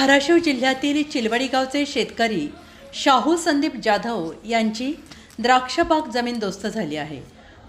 धाराशिव जिल्ह्यातील चिलवडी गावचे शेतकरी शाहू संदीप जाधव यांची द्राक्षबाग जमीनदोस्त झाली आहे.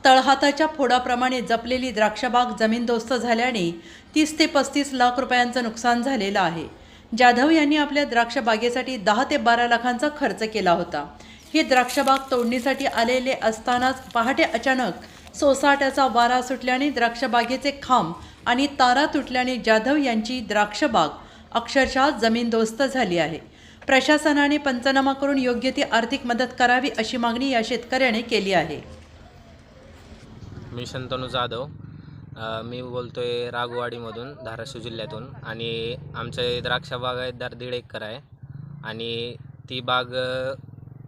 तळहाताच्या फोडाप्रमाणे जपलेली द्राक्षबाग जमीनदोस्त झाल्याने तीस ते पस्तीस लाख रुपयांचं नुकसान झालेलं आहे. जाधव यांनी आपल्या द्राक्षबागेसाठी दहा ते बारा लाखांचा खर्च केला होता. ही द्राक्षबाग तोडणीसाठी आलेले असतानाच पहाटे अचानक सोसाट्याचा वारा सुटल्याने द्राक्षबागेचे खांब आणि तारा तुटल्याने जाधव यांची द्राक्षबाग अक्षरशः जमीनदोस्त झाली आहे. प्रशासनाने पंचनामा करून योग्य ती आर्थिक मदत करावी अशी मागणी या शेतकऱ्याने केली आहे. मी शंतनू जाधव. अ, मी बोलतोय रागवाडीमधून धाराशिव जिल्ह्यातून. आणि आमचे द्राक्ष बाग आहे दर दीड एकर आहे. आणि ती बाग अ,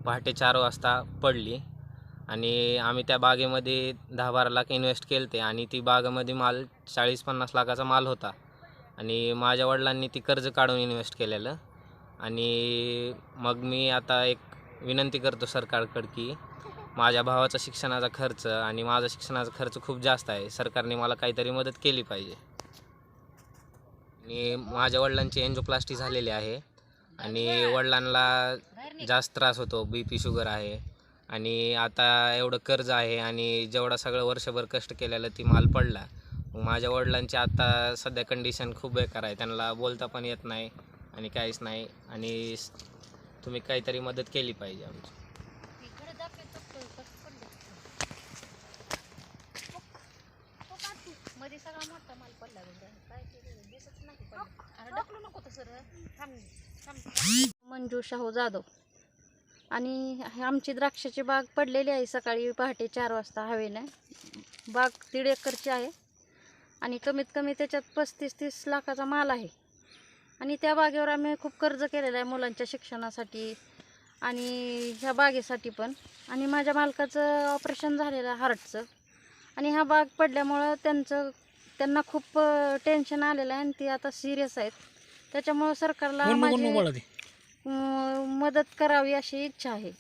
पहाटे चार वाजता पडली. आणि आम्ही त्या बागेमध्ये दहा बारा लाख इन्व्हेस्ट केले ते आणि ती बागेमध्ये माल चाळीस पन्नास लाखाचा माल होता. आणि माझ्या वडिलांनी ती कर्ज काढून इन्व्हेस्ट केलेलं. आणि मग मी आता एक विनंती करतो सरकारकडं की माझ्या भावाचा शिक्षणाचा खर्च आणि माझा शिक्षणाचा खर्च खूप जास्त आहे. सरकारने मला काहीतरी मदत केली पाहिजे. आणि माझ्या वडिलांची एन्जोप्लास्टी झालेली आहे. आणि वडिलांना जास्त त्रास होतो. बी पी शुगर आहे. आणि आता एवढं कर्ज आहे आणि जेवढा सगळं वर्षभर कष्ट केलेलं ती माल पडला. मग माझ्या वडिलांची आता सध्या कंडिशन खूप बेकार आहे. त्यांना बोलता पण येत नाही आणि काहीच नाही. आणि तुम्ही काहीतरी मदत केली पाहिजे आमची. मध्ये सगळा मोठा माल पडला काय दिसत नाही अरे नको तसं थांब थांब मंजू शाहू जाधव. आणि हे आमची द्राक्षाची बाग पडलेली आहे. सकाळी पहाटे चार वाजता हवेनं. बाग दीड एकरची आहे. आणि कमीत कमी त्याच्यात पस्तीस तीस लाखाचा माल आहे. आणि त्या बागेवर आम्ही खूप कर्ज केलेलं आहे मुलांच्या शिक्षणासाठी आणि ह्या बागेसाठी पण. आणि माझ्या मालकाचं ऑपरेशन झालेलं आहे हार्टचं. आणि हा बाग पडल्यामुळं त्यांचं त्यांना खूप टेन्शन आलेलं आहे आणि ते आता सिरियस आहेत. त्याच्यामुळं सरकारला माझी मदत करावी अशी इच्छा आहे.